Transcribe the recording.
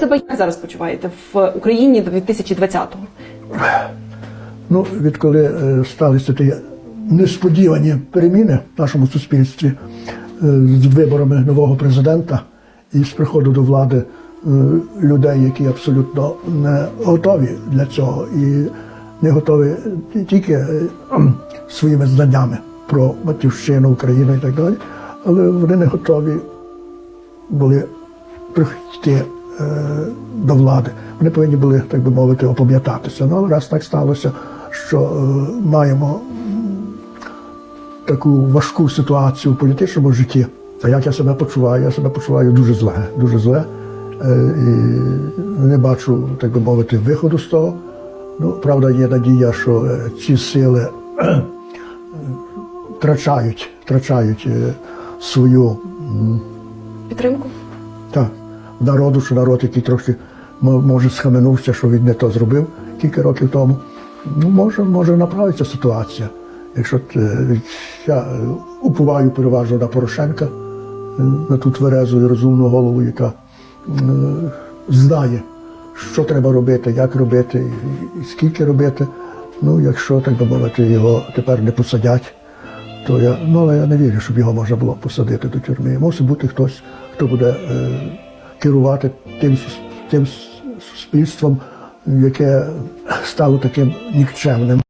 Себе як зараз почуваєте в Україні до 2020-го? Ну, відколи е, сталися ті несподівані переміни в нашому суспільстві е, з виборами нового президента і з приходу до влади е, людей, які абсолютно не готові для цього і не готові тільки своїми знаннями про батьківщину, Україну і так далі, але вони не готові були прийти до влади. Вони повинні були, так би мовити, опам'ятатися. Ну, але раз так сталося, що е, маємо таку важку ситуацію в політичному житті. А як я себе почуваю? Я себе почуваю дуже зле, дуже зле. Е, і не бачу, так би мовити, виходу з того. Ну, правда, є надія, що е, ці сили е, втрачають, втрачають е, свою Підтримку? Народу, що народ, який трохи може схаменувся, що він не то зробив кілька років тому. Ну, може, може направиться ситуація. Якщо е, я е, уповаю переважно на Порошенка, е, на ту тверезу і розумну голову, яка знає, що треба робити, як робити і, скільки робити. Ну, якщо, так би мовити, його тепер не посадять, то я, ну, але я не вірю, щоб його можна було посадити до тюрми. Мусить бути хтось, хто буде керувати тим, тим суспільством, яке стало таким нікчемним.